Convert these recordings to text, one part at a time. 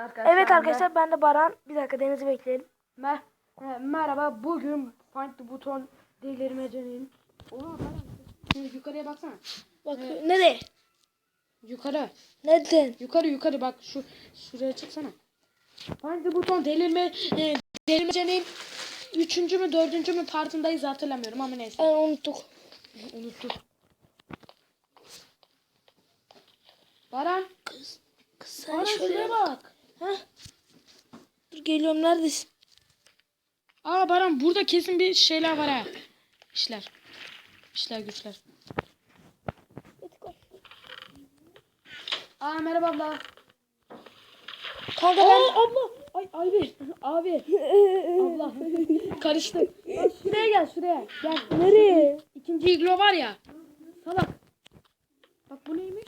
arkadaşlar. Evet arkadaşlar ben de Baran. Bir dakika Deniz'i bekleyelim. Mer e, merhaba. Bugün Find the Button delirmecenin. Şimdi yukarıya baksana. Bak nereye? Yukarı. Neden? Yukarı yukarı bak şu şuraya çıksana. Find the Button delirme e, delirmecenin üçüncü mü dördüncü mü partındayız hatırlamıyorum ama neyse. Ben unuttuk. Unuttum. Baran. Kız, kız sen Baran şöyle bak. Heh. Dur geliyorum neredesin? Aa Baran burada kesin bir şeyler var ha. İşler. İşler güçler. Aa merhaba abla. Kanka Aa ben... abla. Ay abi. Abi. abla. Karıştık. Şuraya gel şuraya. Gel. Nereye? İkinci iglo var ya. Salak. Bak bu neymiş?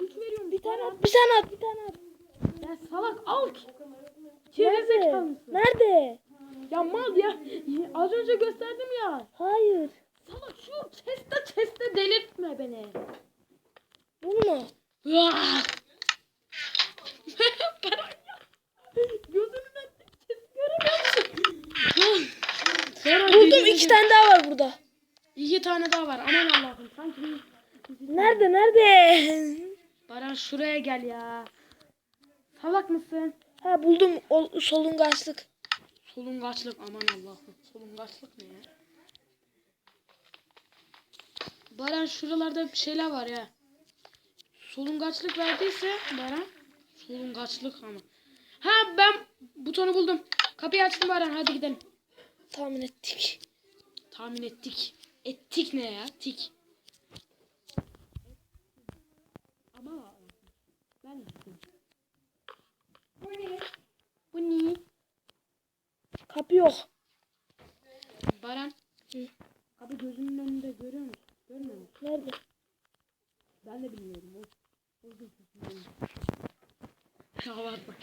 Güç veriyorum. Bir tane at. Bir tane at bir tane at. Ya salak al. Gerizekalı mısın? Nerede? Ya mal ya. Az önce gösterdim ya. Hayır. Salak şu chest'e chest'e delirtme beni. Bunu mu? Gözümden chest göremiyorsun. Baran, Buldum iki tane daha var burada. İki tane daha var. Aman Allah'ım. Sanki. Nerede nerede? Baran şuraya gel ya. Salak mısın? Ha buldum o, solungaçlık. Solungaçlık aman Allah'ım. Solungaçlık ne ya? Baran şuralarda bir şeyler var ya. Solungaçlık verdiyse Baran. Solungaçlık ama. Ha ben butonu buldum. Kapıyı açtım Baran hadi gidelim. Tahmin ettik. Tahmin ettik. Ettik ne ya? Tik. Ama ben Bu ne? Bu ne? Kapı yok. Baran. Abi gözümün önünde görüyor musun? Görmüyor musun? Nerede? Ben de bilmiyorum. O, o gözümün Ya var bak.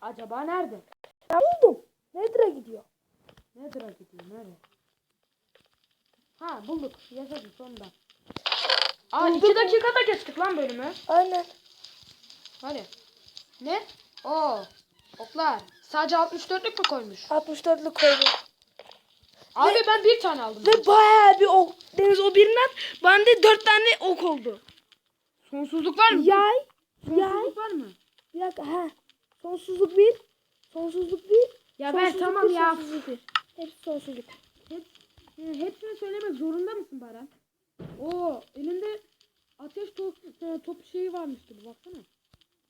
Acaba nerede? Ben buldum. Nedir'e gidiyor? Nedir o gidiyor? Nerede? Ha bulduk. Yaşadık sonunda. Aa Bulduk iki dakikada geçtik lan bölümü. Aynen. Hadi. Ne? Oo. Oklar. Sadece 64'lük mü koymuş? 64'lük koydum. Abi ben bir tane aldım. Ve bayağı bir ok. Deniz o birinden bende 4 tane ok oldu. Sonsuzluk var mı? Yay. Yay. Sonsuzluk var mı? Bir dakika ha. Sonsuzluk bir. Sonsuzluk bir. Ya ben tamam bir, ya. Sonsuzluk bir. Hepsi sonsuzluk. Hep, e, hepsini söylemek zorunda mısın Baran? Oo elinde ateş top, e, top şeyi varmış gibi baksana.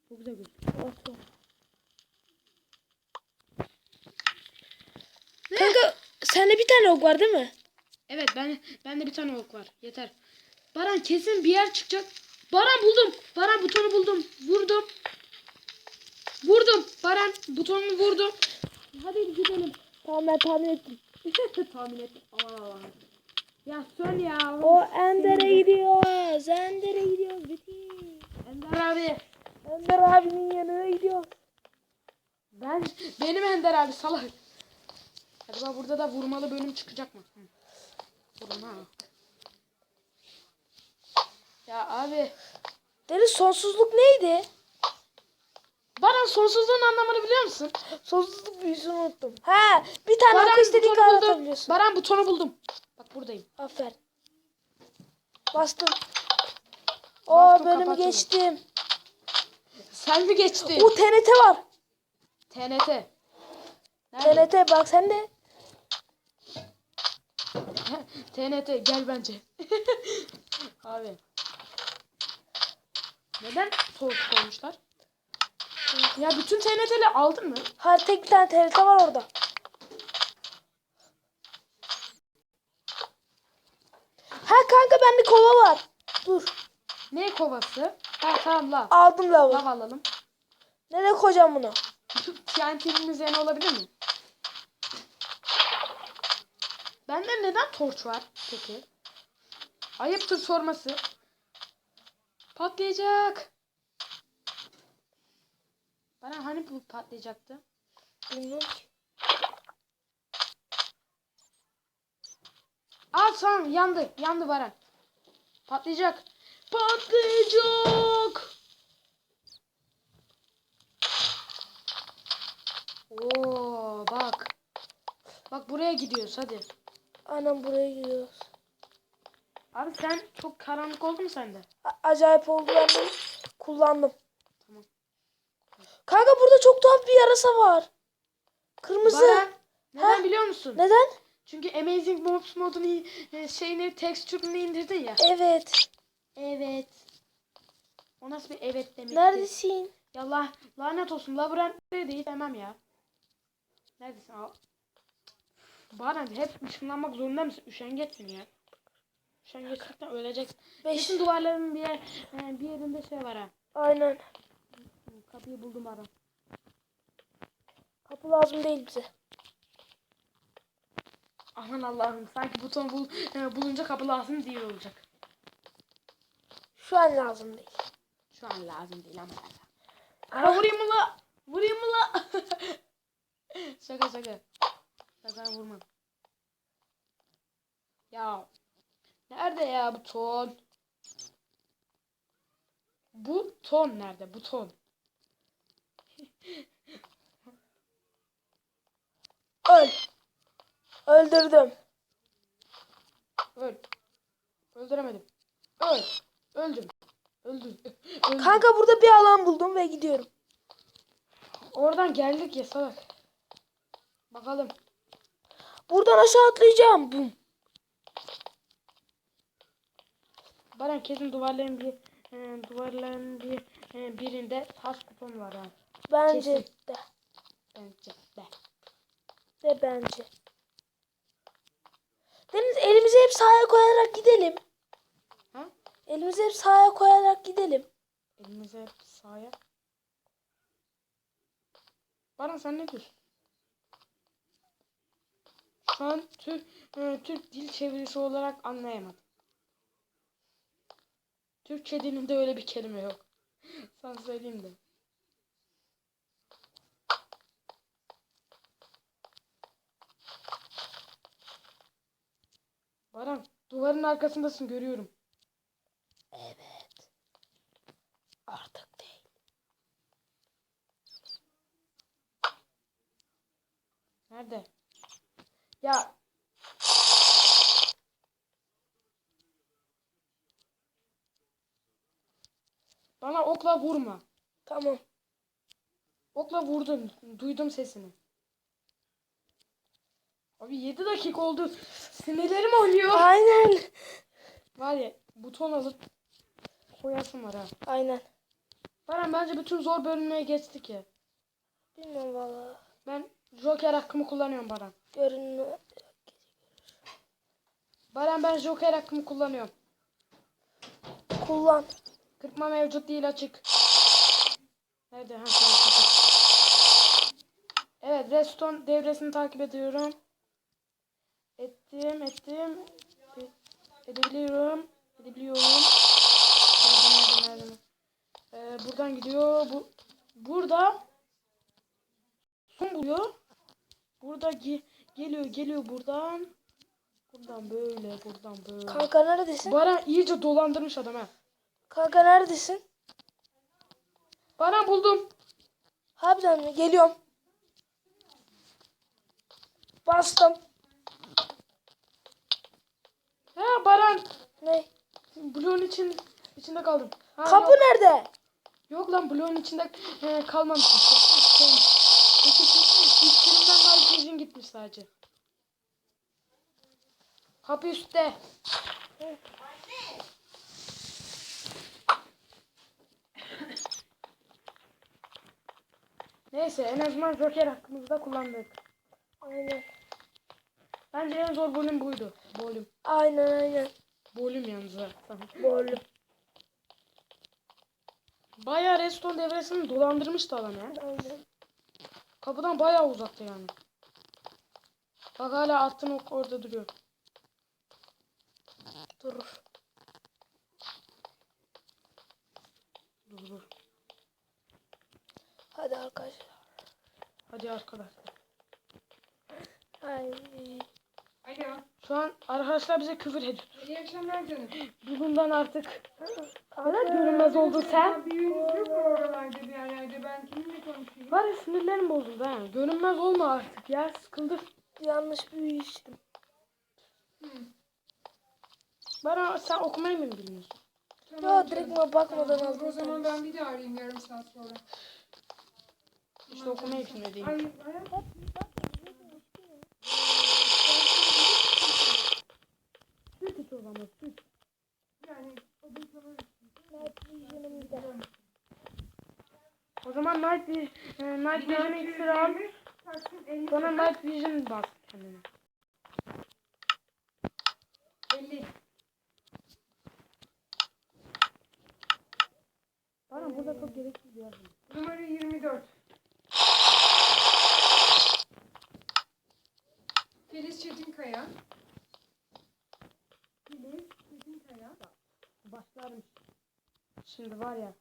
Çok güzel gözüküyor. Olsun. Kanka sende bir tane ok var değil mi? Evet ben bende bir tane ok var. Yeter. Baran kesin bir yer çıkacak. Baran buldum. Baran butonu buldum. Vurdum. Vurdum. Baran butonunu vurdum. Hadi gidelim. Tamam ben tahmin ettim. Tahmin ettim. Aman Allah'ım. Ya söyle ya. O Ender'e gidiyoruz. Ender'e gidiyoruz. Bitti. Ender abi. Ender abinin yanına gidiyoruz. Ben benim Ender abi salak. Acaba burada da vurmalı bölüm çıkacak mı? Hı. Vurma. Ya abi. Deniz sonsuzluk neydi? Baran sonsuzluğun anlamını biliyor musun? Sonsuzluk büyüsünü unuttum. Ha, bir tane Baran oku istediğin kadar atabiliyorsun. Baran butonu buldum. Bak buradayım. Aferin. Bastım. Oo Bastım, bölümü geçtim. Sen mi geçtin? O TNT var. TNT. Nerede? TNT bak sen de. TNT gel bence. Abi. Neden soğuk koymuşlar? Ya bütün TNT'leri aldın mı? Hayır tek bir tane TNT var orada. Ha kanka bende kova var. Dur. Ne kovası? Ha tamam lav. Aldım lavı. Lav alalım. Nereye koyacağım bunu? TNT'nin üzerine olabilir mi? Bende neden torç var peki? Ayıptır sorması. Patlayacak. Bana hani bu patlayacaktı? Bilmiyorum ki. Aa tamam yandı. Yandı Baran. Patlayacak. Patlayacak. Oo bak. Bak buraya gidiyoruz hadi. Anam buraya gidiyoruz. Abi sen çok karanlık oldu mu sende? A- acayip oldu ben de kullandım. Tamam. Kanka burada çok tuhaf bir yarasa var. Kırmızı. Baran, neden Ha? biliyor musun? Neden? Çünkü Amazing Mobs modunu e, şeyini texture'ını indirdin ya. Evet. Evet. O nasıl bir evet demek? Neredesin? Ya Allah lanet olsun labirent değil demem ya. Neredesin? Baran hep ışınlanmak zorunda mısın? Üşengeçsin ya. Üşengeçlikten ölecek. Beş. Kesin duvarların bir, yer, e, bir yerinde şey var ha. Aynen. Kapıyı buldum Baran. Kapı lazım değil bize. Aman Allah'ım sanki buton bul, e, bulunca kapı lazım değil olacak. Şu an lazım değil. Şu an lazım değil ama. Aa, vurayım mı la? Vurayım mı la? şaka şaka. Şaka vurmam. Ya. Nerede ya bu ton? Bu ton nerede? Bu ton. Öl. Öldürdüm. Öl. Öldüremedim. Öl. Öldüm. Öldüm. Öldüm. Kanka burada bir alan buldum ve gidiyorum. Oradan geldik ya salak. Bakalım. Buradan aşağı atlayacağım. Bum. Baran kesin duvarların bir e, duvarların bir e, birinde taş kupon var ha. Bence Kesin. de. Bence de. De bence. Deniz elimizi hep sağa koyarak gidelim. Ha? Elimizi hep sağa koyarak gidelim. Elimize sağa. Baran sen ne diyorsun? Şu an Türk, e, Türk dil çevirisi olarak anlayamadım. Türkçe dilinde öyle bir kelime yok. Sana söyleyeyim de. Baran duvarın arkasındasın görüyorum. Evet. Artık değil. Nerede? Ya. Bana okla vurma. Tamam. Okla vurdun. Duydum sesini. Abi 7 dakika oldu. Sinirlerim oynuyor. Aynen. Var ya buton alıp koyasın var ha. Aynen. Baran bence bütün zor bölümeye geçtik ya. Bilmiyorum valla. Ben Joker hakkımı kullanıyorum Baran. Görünme. Baran ben Joker hakkımı kullanıyorum. Kullan. Kırpma mevcut değil açık. Nerede? Ha. Evet Redstone devresini takip ediyorum. Ettim ettim. Edebiliyorum. Edebiliyorum. Nerede, nerede, nerede? Ee, buradan gidiyor. Bu burada son buluyor. Burada ge- geliyor geliyor buradan. Buradan böyle buradan böyle. Kanka neredesin? Baran iyice dolandırmış adam ha. Kanka neredesin? Baran buldum. Harbiden mi? Geliyorum. Bastım. Ha Baran. Ne? Bloğun için içinde kaldım. Ha, Kapı yok. nerede? yok lan bloğun içinde e, kalmamışım. Şey, İçerimden makyajın gitmiş sadece. Kapı üstte. Neyse en azından Joker hakkımızda kullandık. Aynen. Bence en zor bölüm buydu. Bölüm. Aynen aynen. Bölüm yalnız ha. Böyle. Bayağı Redstone devresini dolandırmıştı adam ya. Aynen. Kapıdan bayağı uzakta yani. Bak hala attın ok orada duruyor. Durur. Dur dur. Hadi arkadaşlar. Hadi arkadaşlar. Ay. Alo. Şu an arkadaşlar bize küfür ediyor. İyi akşamlar canım. Bugünden artık Hala görünmez oldun sen. Yok mu oralarda bir yerlerde? Ben kiminle konuşayım? Var ya sinirlerim bozuldu ha. Görünmez olma artık ya. Sıkıldım. Yanlış bir büyü içtim. Bana sen okumayı mı bilmiyorsun? Tamam Ya direkt bana bakmadan Tamam, aldım. O zaman ben bir daha arayayım yarım saat sonra. İşte okumayı bilmediğim. Ay, ay. Zaman süt. Yani o bir sana O zaman Night, Vi- e, Night Vision iksiri al. Taksim 50 Sonra Night Vision bak kendine. 50. Bana burada çok gereksiz bir yer. Şimdi var ya.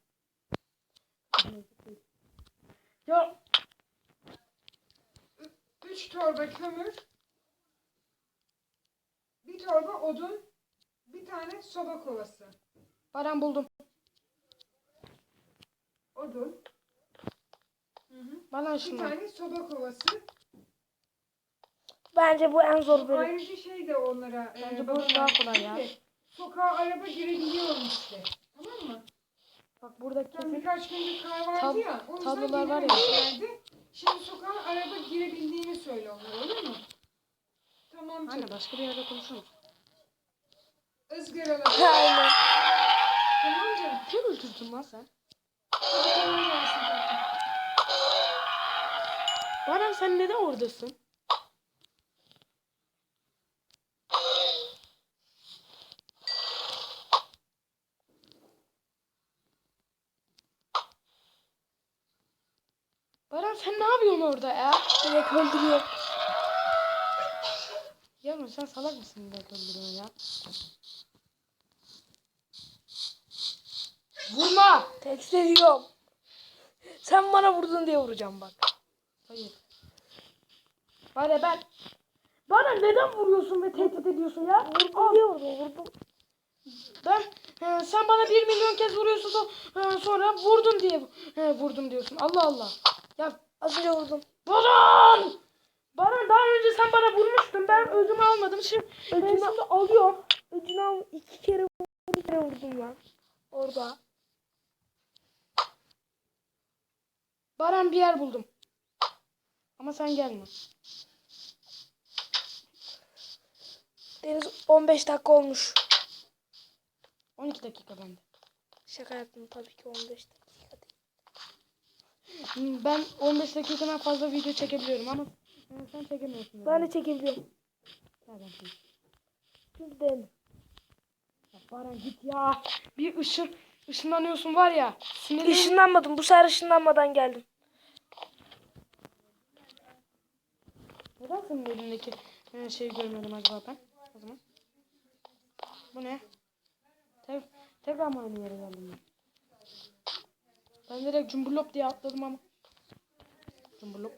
Ya 3 torba kömür. Bir torba odun. Bir tane soba kovası. Baran buldum. Odun. Hı hı. Bana Bir şunu. tane soba kovası. Bence bu en zor bölüm. Ayrıca şey de onlara. Bence e, bu daha kolay ya. Sokağa araba girebiliyormuş işte. Tamam mı? Bak burada kesin. birkaç gündür kar vardı Tab- ya. O tablolar var ya. girememişlerdi. Şimdi sokağa araba girebildiğini söyle onlara olur mu? Tamam Anne canım. başka bir yerde konuşalım. Izgaralar. Aynen. tamam canım. Kim öldürdün lan sen? Baran sen neden oradasın? Baran sen ne yapıyorsun orada ya? Direkt öldürüyor. Yavrum sen salak mısın direkt öldürüyorsun ya? Vurma! Tehdit ediyorum. Sen bana vurdun diye vuracağım bak. Hayır. Ya ben... Bana neden vuruyorsun ve tehdit ediyorsun ya? Vurdum diye vurdum vurdum. Ben e, sen bana bir milyon kez vuruyorsun so- e, sonra vurdun diye e, vurdum diyorsun. Allah Allah. Ya Az önce vurdum. Baran! Baran daha önce sen bana vurmuştun. Ben ödümü almadım. Şimdi, ben Ödümü- şimdi alıyorum. Öcünü al iki kere vurdum. Bir kere vurdum lan. Orada. Baran bir yer buldum. Ama sen gelme. Deniz 15 dakika olmuş. 12 dakika bende. Şaka yaptım tabii ki 15 dakika Ben 15 dakikadan fazla video çekebiliyorum ama e, sen çekemiyorsun. Ben de çekebiliyorum. Nereden değil. Ya Baran git ya. Bir ışın ışınlanıyorsun var ya. Sinirlerim. Işınlanmadım. Bu sefer ışınlanmadan geldim. Neden senin elindeki e, şeyi görmedim acaba ben? O zaman. Bu ne? Tek, tekrar mı aynı yere geldim ben? Ben direkt cumburlop diye atladım ama. Cumburlop.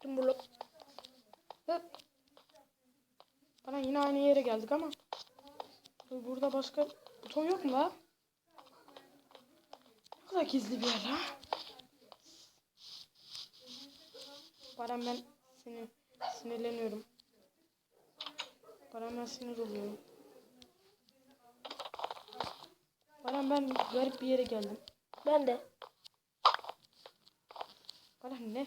Cumburlop. Hıp. Bana yine aynı yere geldik ama. Burada başka buton yok mu la? Ne kadar gizli bir yer ha. Baran ben seni sinirleniyorum. Baran ben sinir oluyorum. Baran ben garip bir yere geldim. Ben de. Baran ne?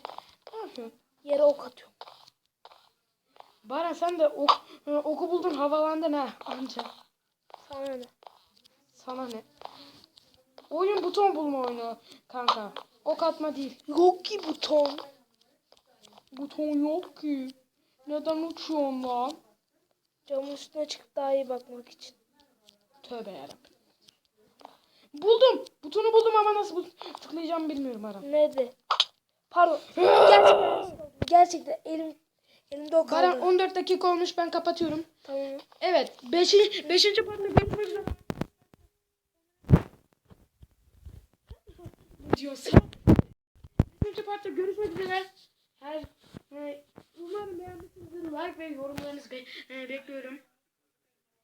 Ne yapıyorsun? Yere ok atıyorum. Baran sen de ok, e, oku buldun havalandın ha anca. Sana ne? Sana ne? Oyun buton bulma oyunu kanka. Ok atma değil. Yok ki buton. Buton yok ki. Neden uçuyorsun lan? Camın üstüne çıkıp daha iyi bakmak için. Tövbe yarabbim. Buldum. Butonu buldum ama nasıl bu tıklayacağımı bilmiyorum Baran. Nerede? Pardon. Gerçekten, gerçekten elim elimde o kaldı. Baran 14 dakika olmuş ben kapatıyorum. Tamam. Evet. 5. 5. partta görüşmek üzere. Diyorsun? 5. partta görüşmek üzere. Her e, Umarım beğenmişsinizdir. Like ve yorumlarınızı be- e, bekliyorum.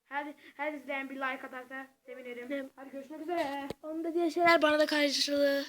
Hadi her izleyen bir like atarsa sevinirim. Hadi görüşmek üzere. Onun dediği şeyler bana da karşılığı.